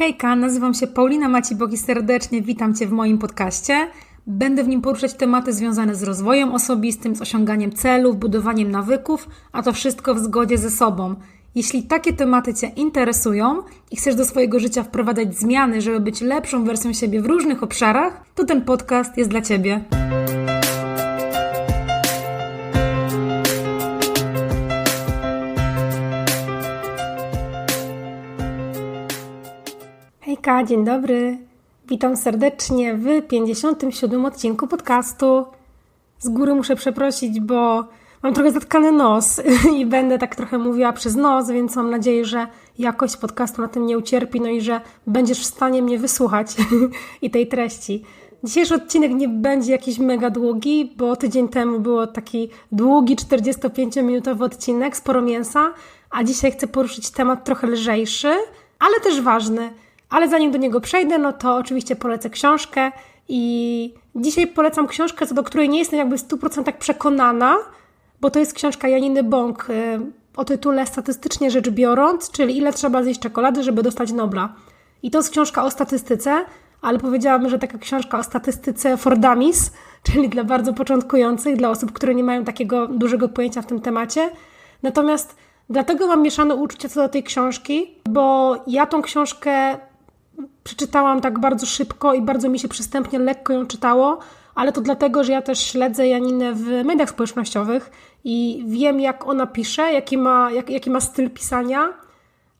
Hejka, nazywam się Paulina Macibok i serdecznie witam Cię w moim podcaście. Będę w nim poruszać tematy związane z rozwojem osobistym, z osiąganiem celów, budowaniem nawyków, a to wszystko w zgodzie ze sobą. Jeśli takie tematy Cię interesują i chcesz do swojego życia wprowadzać zmiany, żeby być lepszą wersją siebie w różnych obszarach, to ten podcast jest dla Ciebie. Dzień dobry. Witam serdecznie w 57 odcinku podcastu. Z góry muszę przeprosić, bo mam trochę zatkany nos i będę tak trochę mówiła przez nos, więc mam nadzieję, że jakość podcastu na tym nie ucierpi, no i że będziesz w stanie mnie wysłuchać i tej treści. Dzisiejszy odcinek nie będzie jakiś mega długi, bo tydzień temu było taki długi 45-minutowy odcinek, sporo mięsa, a dzisiaj chcę poruszyć temat trochę lżejszy, ale też ważny – ale zanim do niego przejdę, no to oczywiście polecę książkę i dzisiaj polecam książkę, co do której nie jestem jakby w 100% przekonana, bo to jest książka Janiny Bąk y, o tytule Statystycznie rzecz biorąc, czyli ile trzeba zjeść czekolady, żeby dostać Nobla. I to jest książka o statystyce, ale powiedziałabym, że taka książka o statystyce for dummies, czyli dla bardzo początkujących, dla osób, które nie mają takiego dużego pojęcia w tym temacie. Natomiast dlatego mam mieszane uczucia co do tej książki, bo ja tą książkę przeczytałam tak bardzo szybko i bardzo mi się przystępnie, lekko ją czytało, ale to dlatego, że ja też śledzę Janinę w mediach społecznościowych i wiem, jak ona pisze, jaki ma, jak, jaki ma styl pisania.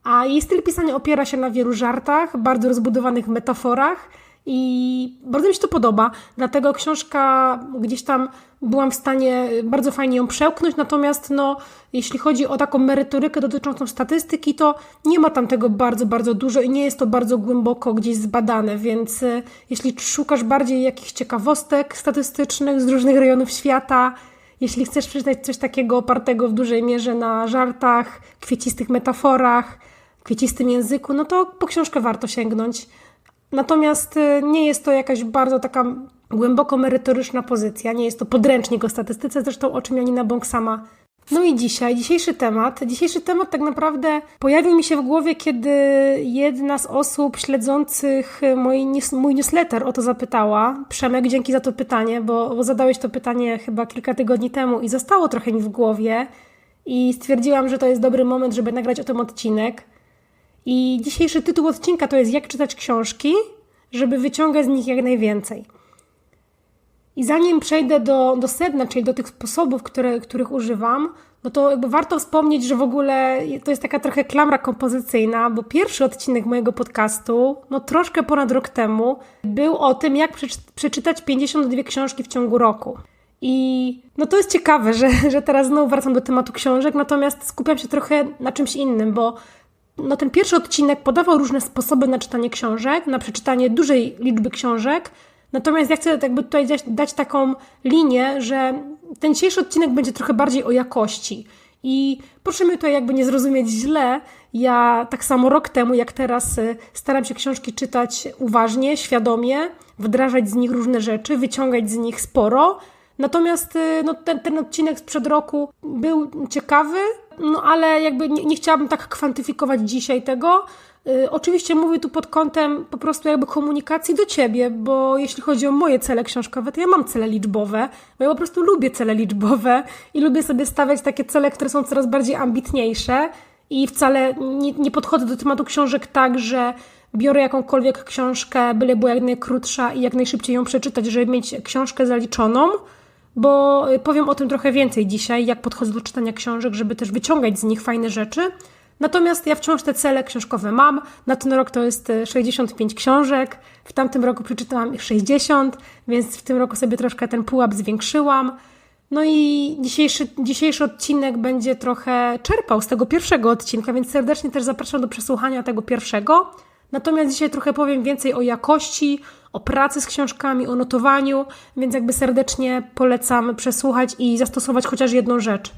A jej styl pisania opiera się na wielu żartach, bardzo rozbudowanych metaforach i bardzo mi się to podoba. Dlatego książka gdzieś tam byłam w stanie bardzo fajnie ją przełknąć, natomiast no, jeśli chodzi o taką merytorykę dotyczącą statystyki, to nie ma tam tego bardzo, bardzo dużo i nie jest to bardzo głęboko gdzieś zbadane, więc e, jeśli szukasz bardziej jakichś ciekawostek statystycznych z różnych rejonów świata, jeśli chcesz przeczytać coś takiego opartego w dużej mierze na żartach, kwiecistych metaforach, kwiecistym języku, no to po książkę warto sięgnąć. Natomiast e, nie jest to jakaś bardzo taka głęboko merytoryczna pozycja. Nie jest to podręcznik o statystyce, zresztą o czym Janina Bąk sama. No i dzisiaj, dzisiejszy temat. Dzisiejszy temat tak naprawdę pojawił mi się w głowie, kiedy jedna z osób śledzących mój, mój newsletter o to zapytała. Przemek, dzięki za to pytanie, bo, bo zadałeś to pytanie chyba kilka tygodni temu i zostało trochę mi w głowie. I stwierdziłam, że to jest dobry moment, żeby nagrać o tym odcinek. I dzisiejszy tytuł odcinka to jest Jak czytać książki, żeby wyciągać z nich jak najwięcej. I zanim przejdę do, do sedna, czyli do tych sposobów, które, których używam, no to jakby warto wspomnieć, że w ogóle to jest taka trochę klamra kompozycyjna, bo pierwszy odcinek mojego podcastu, no troszkę ponad rok temu, był o tym, jak przeczytać 52 książki w ciągu roku. I no to jest ciekawe, że, że teraz znowu wracam do tematu książek, natomiast skupiam się trochę na czymś innym, bo no ten pierwszy odcinek podawał różne sposoby na czytanie książek, na przeczytanie dużej liczby książek, Natomiast ja chcę jakby tutaj dać, dać taką linię, że ten dzisiejszy odcinek będzie trochę bardziej o jakości. I proszę mnie tutaj jakby nie zrozumieć źle, ja tak samo rok temu, jak teraz, y, staram się książki czytać uważnie, świadomie, wdrażać z nich różne rzeczy, wyciągać z nich sporo. Natomiast y, no, ten, ten odcinek sprzed roku był ciekawy, no ale jakby nie, nie chciałabym tak kwantyfikować dzisiaj tego, Y, oczywiście mówię tu pod kątem po prostu jakby komunikacji do ciebie, bo jeśli chodzi o moje cele książkowe, to ja mam cele liczbowe, bo ja po prostu lubię cele liczbowe i lubię sobie stawiać takie cele, które są coraz bardziej ambitniejsze i wcale nie, nie podchodzę do tematu książek tak, że biorę jakąkolwiek książkę, byle była jak najkrótsza i jak najszybciej ją przeczytać, żeby mieć książkę zaliczoną, bo powiem o tym trochę więcej dzisiaj, jak podchodzę do czytania książek, żeby też wyciągać z nich fajne rzeczy. Natomiast ja wciąż te cele książkowe mam. Na ten rok to jest 65 e, książek. W tamtym roku przeczytałam ich 60, więc w tym roku sobie troszkę ten pułap zwiększyłam. No i dzisiejszy, dzisiejszy odcinek będzie trochę czerpał z tego pierwszego odcinka, więc serdecznie też zapraszam do przesłuchania tego pierwszego. Natomiast dzisiaj trochę powiem więcej o jakości, o pracy z książkami, o notowaniu, więc jakby serdecznie polecam przesłuchać i zastosować chociaż jedną rzecz.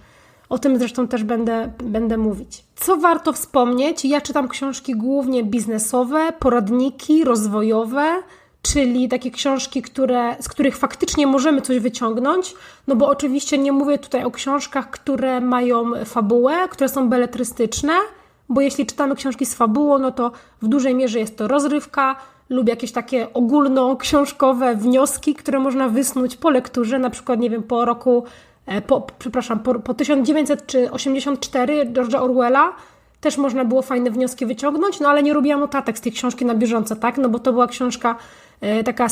O tym zresztą też będę, będę mówić. Co warto wspomnieć? Ja czytam książki głównie biznesowe, poradniki rozwojowe, czyli takie książki, które, z których faktycznie możemy coś wyciągnąć, no bo oczywiście nie mówię tutaj o książkach, które mają fabułę, które są beletrystyczne, bo jeśli czytamy książki z fabułą, no to w dużej mierze jest to rozrywka lub jakieś takie ogólnoksiążkowe wnioski, które można wysnuć po lekturze, na przykład, nie wiem, po roku, e, po, przepraszam, po, po 1984 George'a Orwella, też można było fajne wnioski wyciągnąć, no ale nie robiłam notatek z tej książki na bieżąco, tak? No bo to była książka e, taka e,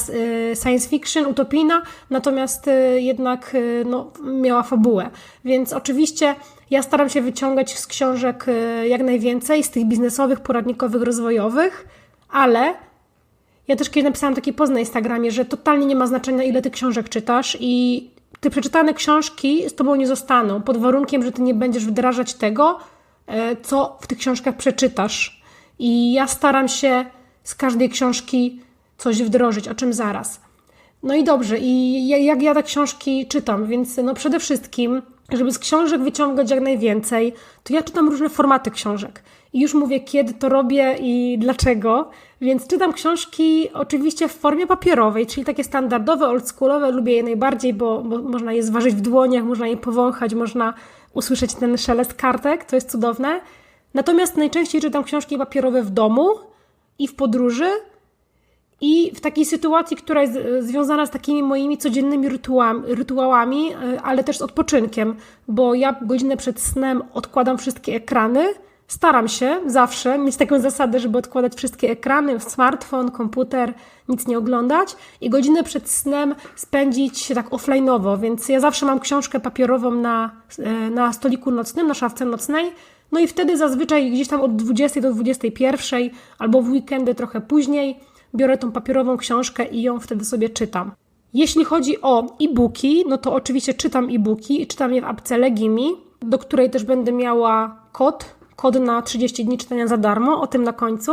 science fiction, utopijna, natomiast e, jednak no, miała fabułę. Więc oczywiście ja staram się wyciągać z książek jak najwięcej, z tych biznesowych, poradnikowych, rozwojowych, ale ja też kiedyś napisałam taki post na Instagramie, że totalnie nie ma znaczenia, ile ty książek czytasz i te przeczytane książki z tobą nie zostaną, pod warunkiem, że ty nie będziesz wdrażać tego, E, co w tych książkach przeczytasz. I ja staram się z każdej książki coś wdrożyć, o czym zaraz. No i dobrze, i jak ja te książki czytam, więc no przede wszystkim, żeby z książek wyciągać jak najwięcej, to ja czytam różne formaty książek. I już mówię, kiedy to robię i dlaczego. Więc czytam książki oczywiście w formie papierowej, czyli takie standardowe, oldschoolowe. Lubię je najbardziej, bo, bo można je zważyć w dłoniach, można je powąchać, można usłyszeć ten szelest kartek, to jest cudowne. Natomiast najczęściej czytam książki papierowe w domu i w podróży i w takiej sytuacji, która jest e, związana z takimi moimi codziennymi rytuałami, e, ale też z odpoczynkiem, bo ja godzinę przed snem odkładam wszystkie ekrany. Staram się zawsze mieć taką zasadę, żeby odkładać wszystkie ekrany, smartfon, komputer, nic nie oglądać i godzinę przed snem spędzić tak offline'owo, więc ja zawsze mam książkę papierową na, e, na stoliku nocnym, na szafce nocnej, no i wtedy zazwyczaj gdzieś tam od 20 do 21 albo w weekendy trochę później biorę tą papierową książkę i ją wtedy sobie czytam. Jeśli chodzi o e-booki, no to oczywiście czytam e-booki i czytam je w apce Legimi, do której też będę miała kod, kod na 30 dni czytania za darmo, o tym na końcu,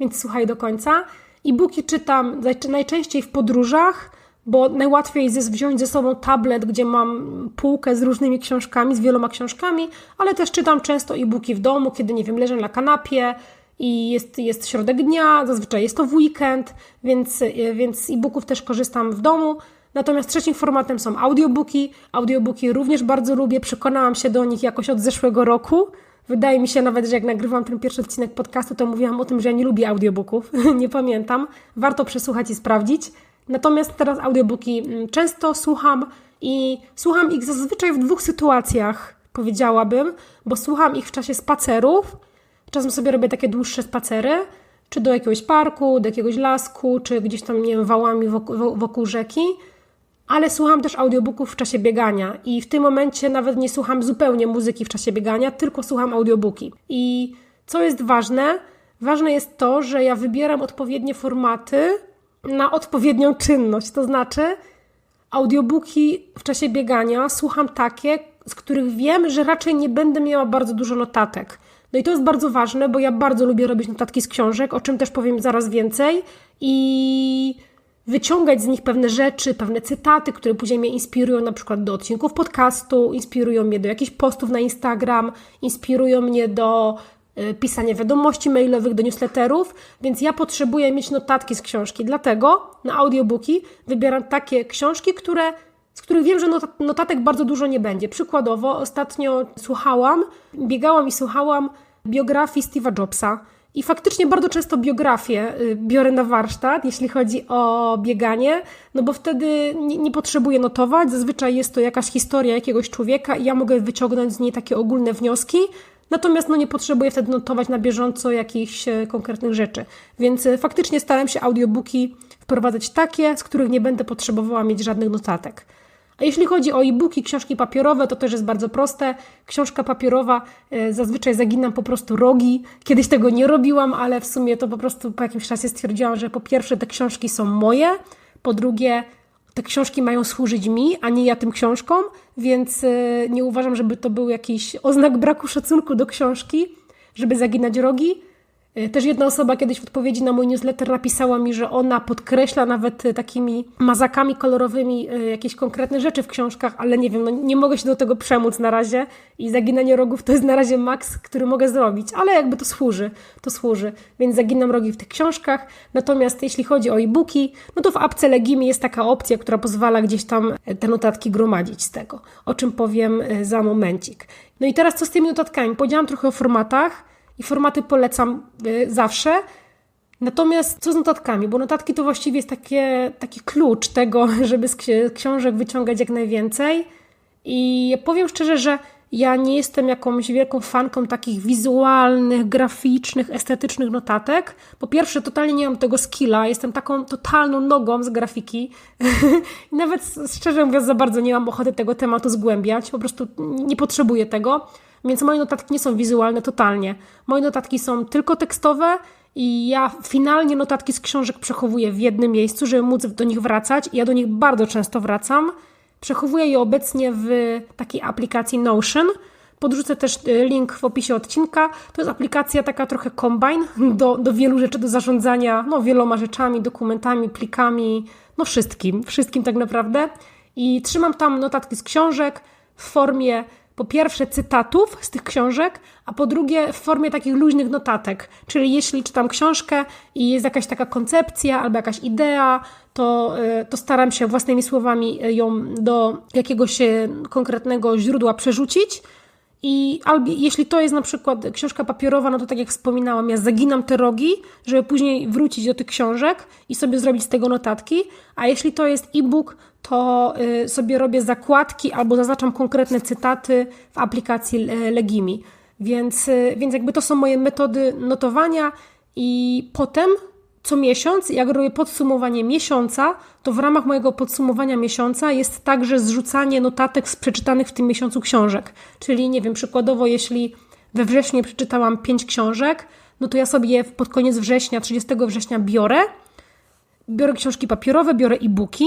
więc słuchaj do końca. E-booki czytam najczęściej w podróżach, bo najłatwiej jest wziąć ze sobą tablet, gdzie mam półkę z różnymi książkami, z wieloma książkami, ale też czytam często e-booki w domu, kiedy nie wiem, leżę na kanapie i jest, jest środek dnia, zazwyczaj jest to w weekend, więc, więc e-booków też korzystam w domu. Natomiast trzecim formatem są audiobooki. Audiobooki również bardzo lubię, przekonałam się do nich jakoś od zeszłego roku. Wydaje mi się nawet, że jak nagrywam ten pierwszy odcinek podcastu, to mówiłam o tym, że ja nie lubię audiobooków. nie pamiętam. Warto przesłuchać i sprawdzić. Natomiast teraz audiobooki mm, często słucham i słucham ich zazwyczaj w dwóch sytuacjach, powiedziałabym, bo słucham ich w czasie spacerów. Czasem sobie robię takie dłuższe spacery, czy do jakiegoś parku, do jakiegoś lasku, czy gdzieś tam, nie wiem, wałami wokół, wokół rzeki ale słucham też audiobooków w czasie biegania i w tym momencie nawet nie słucham zupełnie muzyki w czasie biegania, tylko słucham audiobooki. I co jest ważne? Ważne jest to, że ja wybieram odpowiednie formaty na odpowiednią czynność, to znaczy audiobooki w czasie biegania słucham takie, z których wiem, że raczej nie będę miała bardzo dużo notatek. No i to jest bardzo ważne, bo ja bardzo lubię robić notatki z książek, o czym też powiem zaraz więcej. I wyciągać z nich pewne rzeczy, pewne cytaty, które później mnie inspirują na przykład do odcinków podcastu, inspirują mnie do jakichś postów na Instagram, inspirują mnie do y, pisania wiadomości mailowych, do newsletterów, więc ja potrzebuję mieć notatki z książki. Dlatego na audiobooki wybieram takie książki, które, z których wiem, że notatek bardzo dużo nie będzie. Przykładowo ostatnio słuchałam, biegałam i słuchałam biografii Steve'a Jobsa i faktycznie bardzo często biografię y, biorę na warsztat, jeśli chodzi o bieganie, no bo wtedy nie, nie, potrzebuję notować. Zazwyczaj jest to jakaś historia jakiegoś człowieka i ja mogę wyciągnąć z niej takie ogólne wnioski. Natomiast no, nie potrzebuję wtedy notować na bieżąco jakichś e, konkretnych rzeczy. Więc e, faktycznie staram się audiobooki wprowadzać takie, z których nie będę potrzebowała mieć żadnych notatek. A jeśli chodzi o e-booki, książki papierowe, to też jest bardzo proste. Książka papierowa e, zazwyczaj zaginam po prostu rogi. Kiedyś tego nie robiłam, ale w sumie to po prostu po jakimś czasie stwierdziłam, że po pierwsze te książki są moje, po drugie te książki mają służyć mi, a nie ja tym książkom, więc e, nie uważam, żeby to był jakiś oznak braku szacunku do książki, żeby zaginać rogi. E, też jedna osoba kiedyś w odpowiedzi na mój newsletter napisała mi, że ona podkreśla nawet e, takimi mazakami kolorowymi e, jakieś konkretne rzeczy w książkach, ale nie wiem, no nie mogę się do tego przemóc na razie i zaginanie rogów to jest na razie maks, który mogę zrobić, ale jakby to służy, to służy, więc zaginam rogi w tych książkach. Natomiast jeśli chodzi o e-booki, no to w apce Legimi jest taka opcja, która pozwala gdzieś tam te notatki gromadzić z tego, o czym powiem za momencik. No i teraz co z tymi notatkami? Powiedziałam trochę o formatach, i formaty polecam y, zawsze. Natomiast co z notatkami? Bo notatki to właściwie jest takie, taki klucz tego, żeby z książek wyciągać jak najwięcej. I powiem szczerze, że ja nie jestem jakąś wielką fanką takich wizualnych, graficznych, estetycznych notatek. Po pierwsze, totalnie nie mam tego skilla, jestem taką totalną nogą z grafiki nawet szczerze mówiąc, za bardzo nie mam ochoty tego tematu zgłębiać, po prostu nie potrzebuję tego. Więc moje notatki nie są wizualne totalnie. Moje notatki są tylko tekstowe i ja finalnie notatki z książek przechowuję w jednym miejscu, żeby móc do nich wracać. I ja do nich bardzo często wracam. Przechowuję je obecnie w takiej aplikacji Notion. Podrzucę też y, link w opisie odcinka. To jest aplikacja taka trochę combine do, do wielu rzeczy, do zarządzania no, wieloma rzeczami, dokumentami, plikami, no wszystkim, wszystkim tak naprawdę. I trzymam tam notatki z książek w formie po pierwsze cytatów z tych książek, a po drugie w formie takich luźnych notatek. Czyli jeśli czytam książkę i jest jakaś taka koncepcja albo jakaś idea, to, y, to staram się własnymi słowami ją do jakiegoś y, konkretnego źródła przerzucić. I albo, jeśli to jest na przykład książka papierowa, no to tak jak wspominałam, ja zaginam te rogi, żeby później wrócić do tych książek i sobie zrobić z tego notatki. A jeśli to jest e-book, to y, sobie robię zakładki albo zaznaczam konkretne cytaty w aplikacji Legimi. Więc, więc jakby to są moje metody notowania i potem co miesiąc, jak robię podsumowanie miesiąca, to w ramach mojego podsumowania miesiąca jest także zrzucanie notatek z przeczytanych w tym miesiącu książek. Czyli nie wiem, przykładowo, jeśli we wrześniu przeczytałam 5 książek, no to ja sobie pod koniec września, 30 września biorę, biorę książki papierowe, biorę e-booki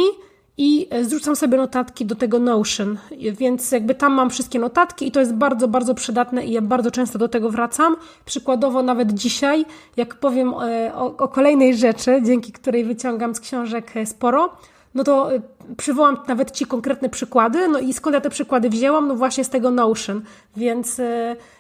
i e, zrzucam sobie notatki do tego Notion, więc jakby tam mam wszystkie notatki i to jest bardzo, bardzo przydatne i ja bardzo często do tego wracam. Przykładowo nawet dzisiaj, jak powiem e, o, o kolejnej rzeczy, dzięki której wyciągam z książek e, sporo, no to przywołam nawet Ci konkretne przykłady. No i skąd ja te przykłady wzięłam? No właśnie z tego Notion. Więc,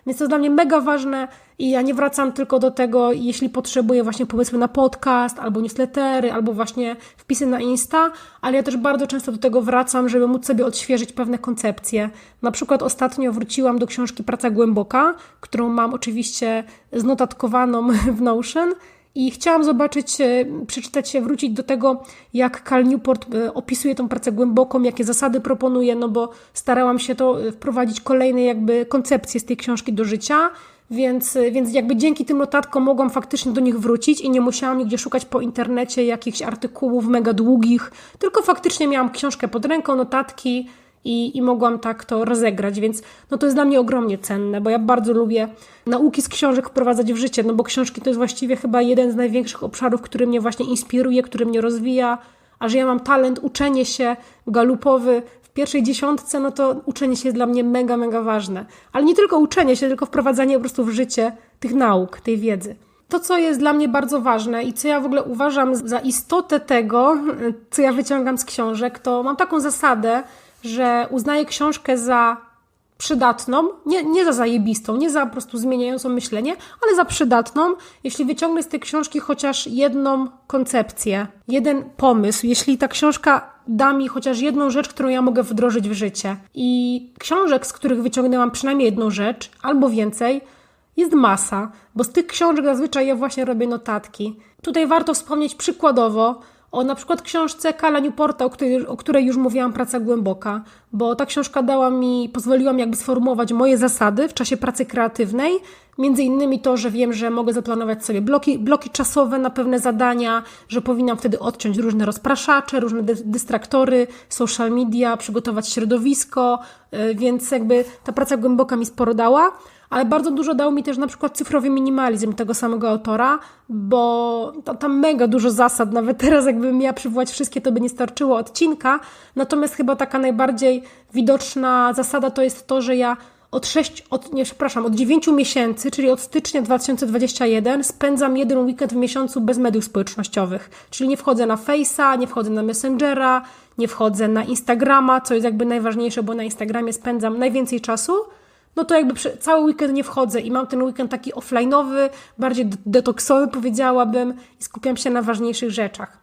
więc to dla mnie mega ważne i ja nie wracam tylko do tego, jeśli potrzebuję właśnie pomysły na podcast, albo newslettery, albo właśnie wpisy na Insta, ale ja też bardzo często do tego wracam, żeby móc sobie odświeżyć pewne koncepcje. Na przykład ostatnio wróciłam do książki Praca Głęboka, którą mam oczywiście znotatkowaną w Notion i chciałam zobaczyć, e, przeczytać się, wrócić do tego, jak Cal Newport e, opisuje tą pracę głęboką, jakie zasady proponuje, no bo starałam się to e, wprowadzić kolejne jakby koncepcje z tej książki do życia. Więc, więc jakby dzięki tym notatkom mogłam faktycznie do nich wrócić i nie musiałam nigdzie szukać po internecie jakichś artykułów mega długich, tylko faktycznie miałam książkę pod ręką, notatki i, i mogłam tak to rozegrać, więc no to jest dla mnie ogromnie cenne, bo ja bardzo lubię nauki z książek wprowadzać w życie, no bo książki to jest właściwie chyba jeden z największych obszarów, który mnie właśnie inspiruje, który mnie rozwija, a że ja mam talent uczenie się galupowy w pierwszej dziesiątce, no to uczenie się jest dla mnie mega, mega ważne. Ale nie tylko uczenie się, tylko wprowadzanie po prostu w życie tych nauk, tej wiedzy. To, co jest dla mnie bardzo ważne i co ja w ogóle uważam za istotę tego, co ja wyciągam z książek, to mam taką zasadę, że uznaję książkę za przydatną, nie, nie za zajebistą, nie za po prostu zmieniającą myślenie, ale za przydatną, jeśli wyciągnę z tej książki chociaż jedną koncepcję, jeden pomysł, jeśli ta książka da mi chociaż jedną rzecz, którą ja mogę wdrożyć w życie. I książek, z których wyciągnęłam przynajmniej jedną rzecz, albo więcej, jest masa, bo z tych książek zazwyczaj ja właśnie robię notatki. Tutaj warto wspomnieć przykładowo, o na przykład książce Kala Newporta, o której, o której już mówiłam, Praca Głęboka, bo ta książka dała mi, pozwoliła mi jakby sformułować moje zasady w czasie pracy kreatywnej, między innymi to, że wiem, że mogę zaplanować sobie bloki, bloki czasowe na pewne zadania, że powinnam wtedy odciąć różne rozpraszacze, różne dystraktory, social media, przygotować środowisko, y, więc jakby ta praca głęboka mi sporo dała ale bardzo dużo dał mi też na przykład cyfrowy minimalizm tego samego autora, bo tam, mega dużo zasad, nawet teraz jakbym miała przywołać wszystkie, to by nie starczyło odcinka, natomiast chyba taka najbardziej widoczna zasada to jest to, że ja od 6, od, nie, przepraszam, od 9 miesięcy, czyli od stycznia 2021 spędzam jeden weekend w miesiącu bez mediów społecznościowych, czyli nie wchodzę na Face'a, nie wchodzę na Messengera, nie wchodzę na Instagrama, co jest jakby najważniejsze, bo na Instagramie spędzam najwięcej czasu, no to jakby cały weekend nie wchodzę i mam ten weekend taki offline'owy, bardziej detoksowy powiedziałabym i skupiam się na ważniejszych rzeczach.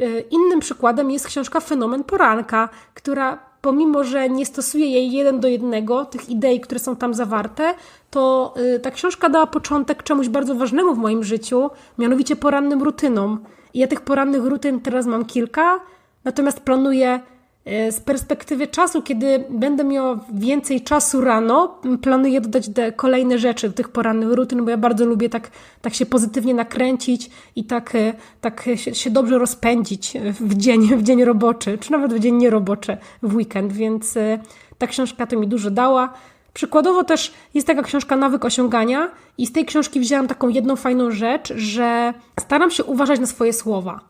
E, innym przykładem jest książka Fenomen Poranka, która pomimo, że nie stosuję jej jeden do jednego, tych idei, które są tam zawarte, to y, ta książka dała początek czemuś bardzo ważnemu w moim życiu, mianowicie porannym rutynom. I ja tych porannych rutyn teraz mam kilka, natomiast planuję z perspektywy czasu, kiedy będę miała więcej czasu rano, planuję dodać kolejne rzeczy do tych porannych rutyn, bo ja bardzo lubię tak, tak się pozytywnie nakręcić i tak, e, tak się, się dobrze rozpędzić w dzień, w dzień roboczy, czy nawet w dzień nieroboczy, w weekend, więc e, ta książka to mi dużo dała. Przykładowo też jest taka książka Nawyk osiągania i z tej książki wzięłam taką jedną fajną rzecz, że staram się uważać na swoje słowa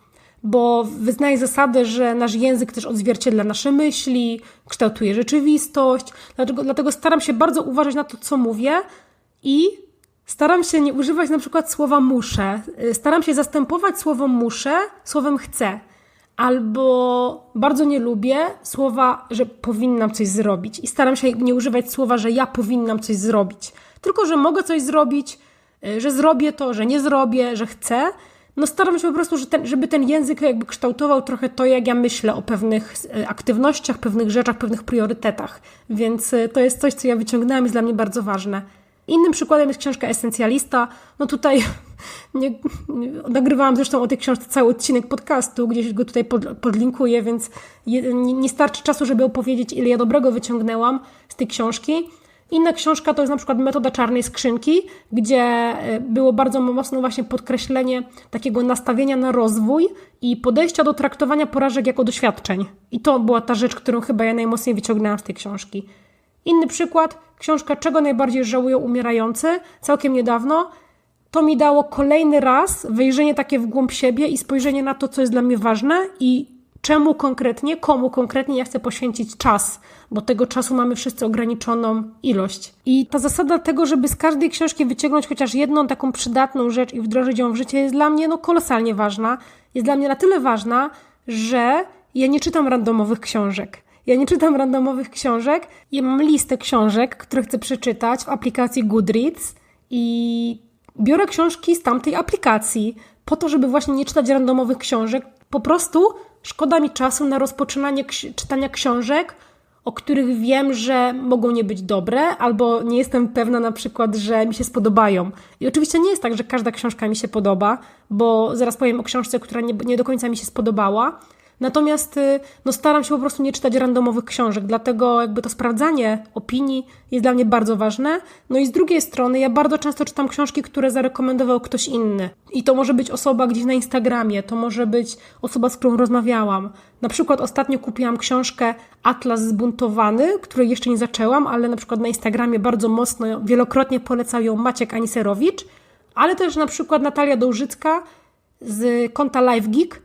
bo wyznaje zasadę, że nasz język też odzwierciedla nasze myśli, kształtuje rzeczywistość. Dlatego, dlatego staram się bardzo uważać na to, co mówię i staram się nie używać na przykład słowa muszę. Staram się zastępować słowem muszę słowem chcę. Albo bardzo nie lubię słowa, że powinnam coś zrobić. I staram się nie używać słowa, że ja powinnam coś zrobić. Tylko, że mogę coś zrobić, że zrobię to, że nie zrobię, że chcę no staram się po prostu, że ten, żeby ten język jakby kształtował trochę to, jak ja myślę o pewnych e, aktywnościach, pewnych rzeczach, pewnych priorytetach. Więc e, to jest coś, co ja wyciągnęłam, jest dla mnie bardzo ważne. Innym przykładem jest książka Esencjalista. No tutaj nie, nie, nagrywałam zresztą o tej książce cały odcinek podcastu, gdzieś go tutaj pod, podlinkuję, więc je, nie, nie starczy czasu, żeby opowiedzieć, ile ja dobrego wyciągnęłam z tej książki. Inna książka to jest na przykład Metoda Czarnej Skrzynki, gdzie e, było bardzo mocno właśnie podkreślenie takiego nastawienia na rozwój i podejścia do traktowania porażek jako doświadczeń. I to była ta rzecz, którą chyba ja najmocniej wyciągnęłam z tej książki. Inny przykład, książka Czego najbardziej żałują umierający, całkiem niedawno. To mi dało kolejny raz wejrzenie takie w głąb siebie i spojrzenie na to, co jest dla mnie ważne i czemu konkretnie, komu konkretnie ja chcę poświęcić czas, bo tego czasu mamy wszyscy ograniczoną ilość. I ta zasada tego, żeby z każdej książki wyciągnąć chociaż jedną taką przydatną rzecz i wdrożyć ją w życie, jest dla mnie no, kolosalnie ważna. Jest dla mnie na tyle ważna, że ja nie czytam randomowych książek. Ja nie czytam randomowych książek. Ja mam listę książek, które chcę przeczytać w aplikacji Goodreads i biorę książki z tamtej aplikacji po to, żeby właśnie nie czytać randomowych książek. Po prostu Szkoda mi czasu na rozpoczynanie czytania książek, o których wiem, że mogą nie być dobre, albo nie jestem pewna na przykład, że mi się spodobają. I oczywiście nie jest tak, że każda książka mi się podoba, bo zaraz powiem o książce, która nie, nie do końca mi się spodobała, Natomiast y, no, staram się po prostu nie czytać randomowych książek, dlatego jakby to sprawdzanie opinii jest dla mnie bardzo ważne. No i z drugiej strony ja bardzo często czytam książki, które zarekomendował ktoś inny. I to może być osoba gdzieś na Instagramie, to może być osoba, z którą rozmawiałam. Na przykład ostatnio kupiłam książkę Atlas Zbuntowany, której jeszcze nie zaczęłam, ale na przykład na Instagramie bardzo mocno, wielokrotnie polecał ją Maciek Aniserowicz, ale też na przykład Natalia Dołżycka z konta Live Geek,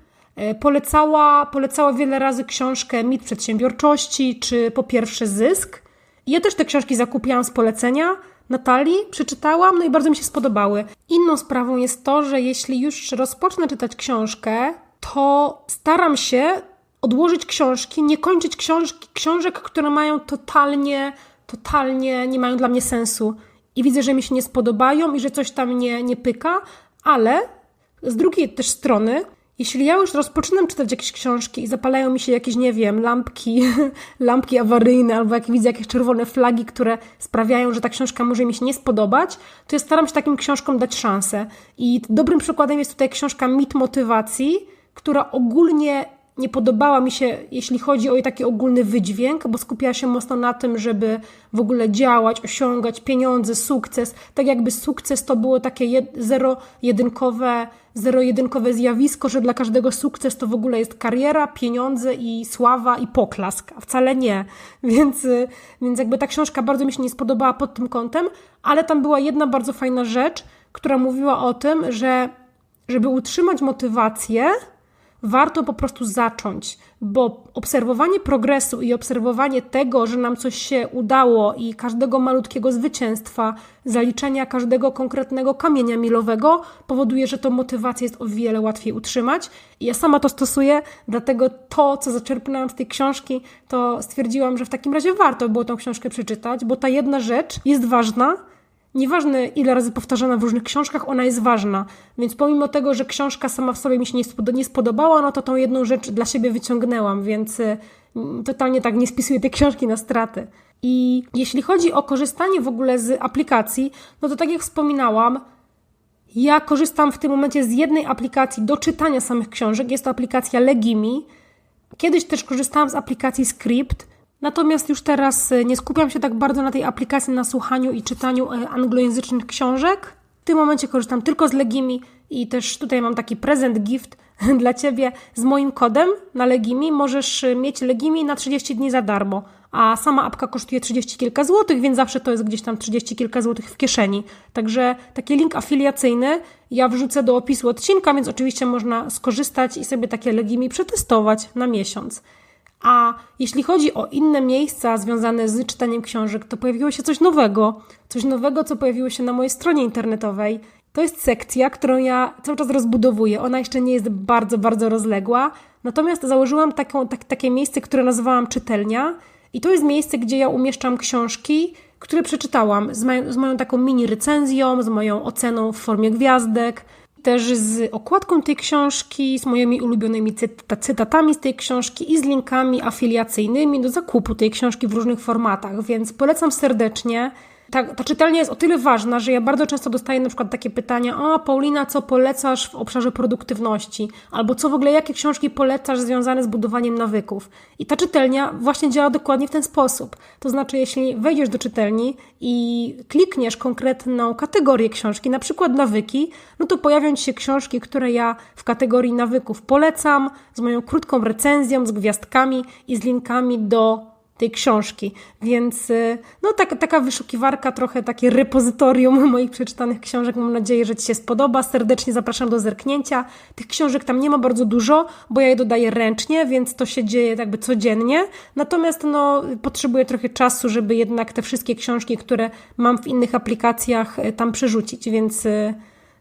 polecała, polecała wiele razy książkę Mit Przedsiębiorczości czy Po pierwsze Zysk. Ja też te książki zakupiłam z polecenia Natalii, przeczytałam, no i bardzo mi się spodobały. Inną sprawą jest to, że jeśli już rozpocznę czytać książkę, to staram się odłożyć książki, nie kończyć książki, książek, które mają totalnie, totalnie nie mają dla mnie sensu. I widzę, że mi się nie spodobają i że coś tam nie, nie pyka, ale z drugiej też strony jeśli ja już rozpoczynam czytać jakieś książki i zapalają mi się jakieś, nie wiem, lampki, lampki awaryjne, albo jak widzę jakieś czerwone flagi, które sprawiają, że ta książka może mi się nie spodobać, to ja staram się takim książkom dać szansę. I dobrym przykładem jest tutaj książka Mit Motywacji, która ogólnie nie podobała mi się, jeśli chodzi o jej taki ogólny wydźwięk, bo skupiała się mocno na tym, żeby w ogóle działać, osiągać pieniądze, sukces. Tak jakby sukces to było takie zero-jedynkowe, zero-jedynkowe zjawisko, że dla każdego sukces to w ogóle jest kariera, pieniądze i sława i poklask, a wcale nie. Więc, więc jakby ta książka bardzo mi się nie spodobała pod tym kątem, ale tam była jedna bardzo fajna rzecz, która mówiła o tym, że żeby utrzymać motywację, warto po prostu zacząć, bo obserwowanie progresu i obserwowanie tego, że nam coś się udało i każdego malutkiego zwycięstwa, zaliczenia każdego konkretnego kamienia milowego powoduje, że to motywację jest o wiele łatwiej utrzymać. Ja sama to stosuję, dlatego to, co zaczerpnęłam z tej książki, to stwierdziłam, że w takim razie warto było tą książkę przeczytać, bo ta jedna rzecz jest ważna, Nieważne ile razy powtarzana w różnych książkach, ona jest ważna. Więc pomimo tego, że książka sama w sobie mi się nie spodobała, no to tą jedną rzecz dla siebie wyciągnęłam, więc mm, totalnie tak nie spisuję tej książki na straty. I jeśli chodzi o korzystanie w ogóle z aplikacji, no to tak jak wspominałam, ja korzystam w tym momencie z jednej aplikacji do czytania samych książek. Jest to aplikacja Legimi. Kiedyś też korzystałam z aplikacji Script, natomiast już teraz e, nie skupiam się tak bardzo na tej aplikacji, na słuchaniu i czytaniu e, anglojęzycznych książek. W tym momencie korzystam tylko z Legimi i też tutaj mam taki prezent, gift dla Ciebie z moim kodem na Legimi. Możesz e, mieć Legimi na 30 dni za darmo a sama apka kosztuje 30 kilka złotych, więc zawsze to jest gdzieś tam 30 kilka złotych w kieszeni. Także taki link afiliacyjny ja wrzucę do opisu odcinka, więc oczywiście można skorzystać i sobie takie legimi przetestować na miesiąc. A jeśli chodzi o inne miejsca związane z czytaniem książek, to pojawiło się coś nowego. Coś nowego, co pojawiło się na mojej stronie internetowej. To jest sekcja, którą ja cały czas rozbudowuję. Ona jeszcze nie jest bardzo, bardzo rozległa. Natomiast założyłam taką, tak, takie miejsce, które nazywałam czytelnia i to jest miejsce, gdzie ja umieszczam książki, które przeczytałam z, moją, z moją taką mini recenzją, z moją oceną w formie gwiazdek, też z okładką tej książki, z moimi ulubionymi cytatami z tej książki i z linkami afiliacyjnymi do zakupu tej książki w różnych formatach, więc polecam serdecznie ta, ta czytelnia jest o tyle ważna, że ja bardzo często dostaję na przykład takie pytania: O, Paulina, co polecasz w obszarze produktywności? Albo co w ogóle, jakie książki polecasz związane z budowaniem nawyków? I ta czytelnia właśnie działa dokładnie w ten sposób. To znaczy, jeśli wejdziesz do czytelni i klikniesz konkretną kategorię książki, na przykład nawyki, no to pojawią ci się książki, które ja w kategorii nawyków polecam, z moją krótką recenzją, z gwiazdkami i z linkami do tej książki. Więc y, no tak, taka wyszukiwarka, trochę takie repozytorium moich przeczytanych książek. Mam nadzieję, że Ci się spodoba. Serdecznie zapraszam do zerknięcia. Tych książek tam nie ma bardzo dużo, bo ja je dodaję ręcznie, więc to się dzieje jakby codziennie. Natomiast no, potrzebuję trochę czasu, żeby jednak te wszystkie książki, które mam w innych aplikacjach y, tam przerzucić, więc... Y,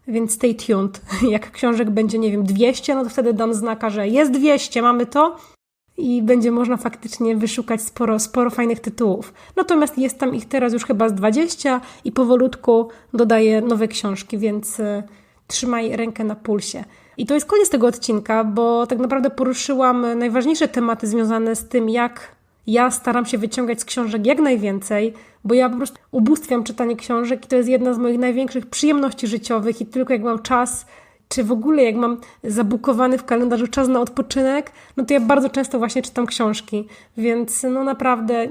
więc stay tuned. Jak książek będzie, nie wiem, 200, no to wtedy dam znaka, że jest 200, mamy to i będzie można faktycznie wyszukać sporo, sporo fajnych tytułów. Natomiast jest tam ich teraz już chyba z 20 i powolutku dodaję nowe książki, więc y, trzymaj rękę na pulsie. I to jest koniec tego odcinka, bo tak naprawdę poruszyłam najważniejsze tematy związane z tym, jak ja staram się wyciągać z książek jak najwięcej, bo ja po prostu ubóstwiam czytanie książek i to jest jedna z moich największych przyjemności życiowych i tylko jak mam czas, czy w ogóle jak mam zabukowany w kalendarzu czas na odpoczynek, no to ja bardzo często właśnie czytam książki, więc no naprawdę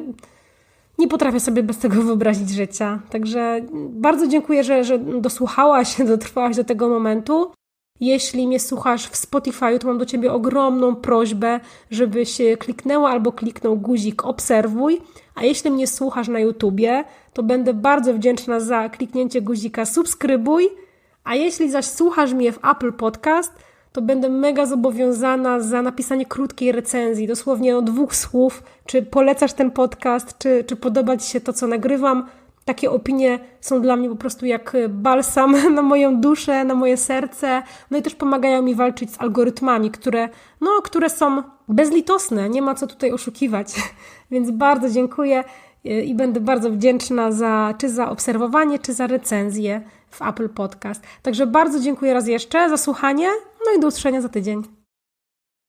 nie potrafię sobie bez tego wyobrazić życia. Także bardzo dziękuję, że, że dosłuchałaś, dotrwałaś do tego momentu. Jeśli mnie słuchasz w Spotify, to mam do Ciebie ogromną prośbę, żebyś kliknęła albo kliknął guzik obserwuj, a jeśli mnie słuchasz na YouTubie, to będę bardzo wdzięczna za kliknięcie guzika subskrybuj, a jeśli zaś słuchasz mnie w Apple Podcast, to będę mega zobowiązana za napisanie krótkiej recenzji, dosłownie o dwóch słów, czy polecasz ten podcast, czy, czy podoba Ci się to, co nagrywam. Takie opinie są dla mnie po prostu jak balsam na moją duszę, na moje serce, no i też pomagają mi walczyć z algorytmami, które, no, które są bezlitosne, nie ma co tutaj oszukiwać. Więc bardzo dziękuję i będę bardzo wdzięczna za, czy za obserwowanie, czy za recenzję w Apple Podcast. Także bardzo dziękuję raz jeszcze za słuchanie, no i do usłyszenia za tydzień.